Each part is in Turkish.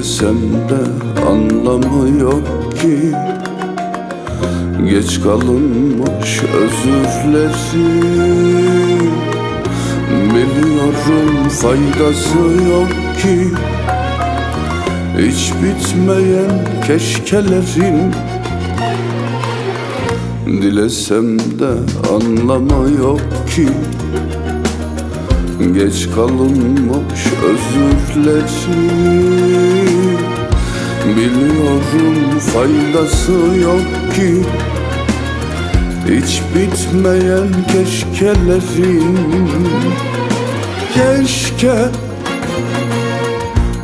Dilesem de anlamı yok ki. Geç kalınmış özürleri. Biliyorum faydası yok ki. Hiç bitmeyen keşkelerin. Dilesem de anlamı yok ki Geç kalınmış özürleri Biliyorum faydası yok ki. Hiç bitmeyen keşkelerin. Keşke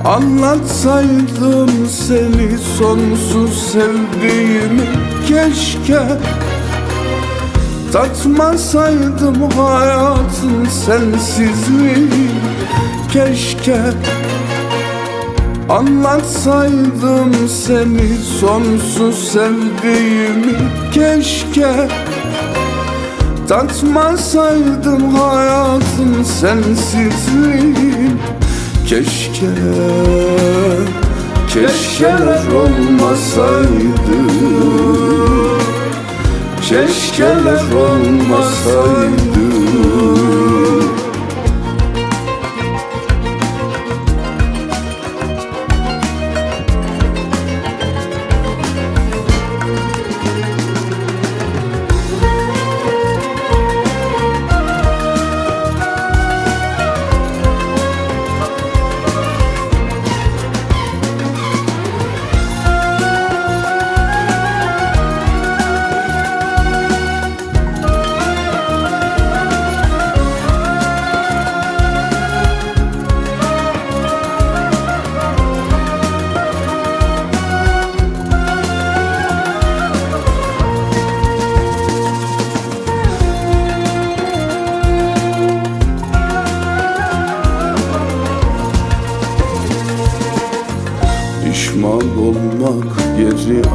Anlatsaydım seni sonsuz sevdiğimi. Keşke Tatmasaydım hayatın sensizliği Keşke Anlatsaydım seni sonsuz sevdiğimi. Keşke Tatmasaydım hayatın sensizliği Keşke Keşkeler olmasaydı Keşkeler olmasaydı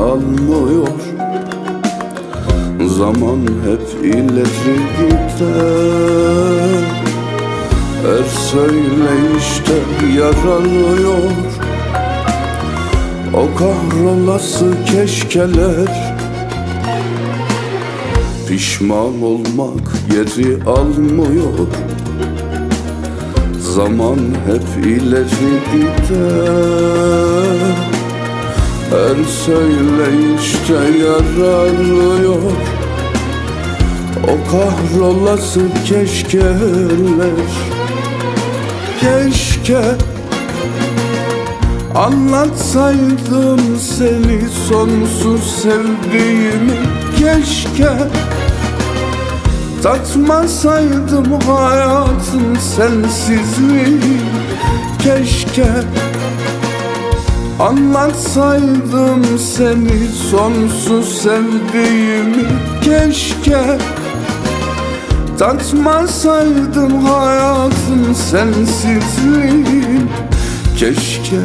almıyor Zaman hep ileri gider. Her söyleyişte yaralıyor. O kahrolası keşkeler. Pişman olmak geri almıyor. Zaman hep ileri gider Her söyleyişte yararıyor O kahrolası keşkeler Keşke Anlatsaydım seni sonsuz sevdiğimi. Keşke Tatmasaydım hayatın sensizliği. Keşke Anlatsaydım seni sonsuz sevdiğimi Keşke. Tatmasaydım hayatın sensizliği Keşke.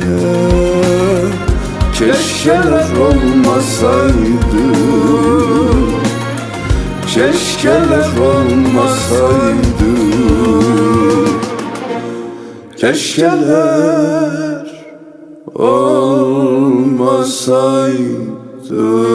Keşkeler olmasaydı. Keşkeler olmasaydı. Keşkeler olmasaydı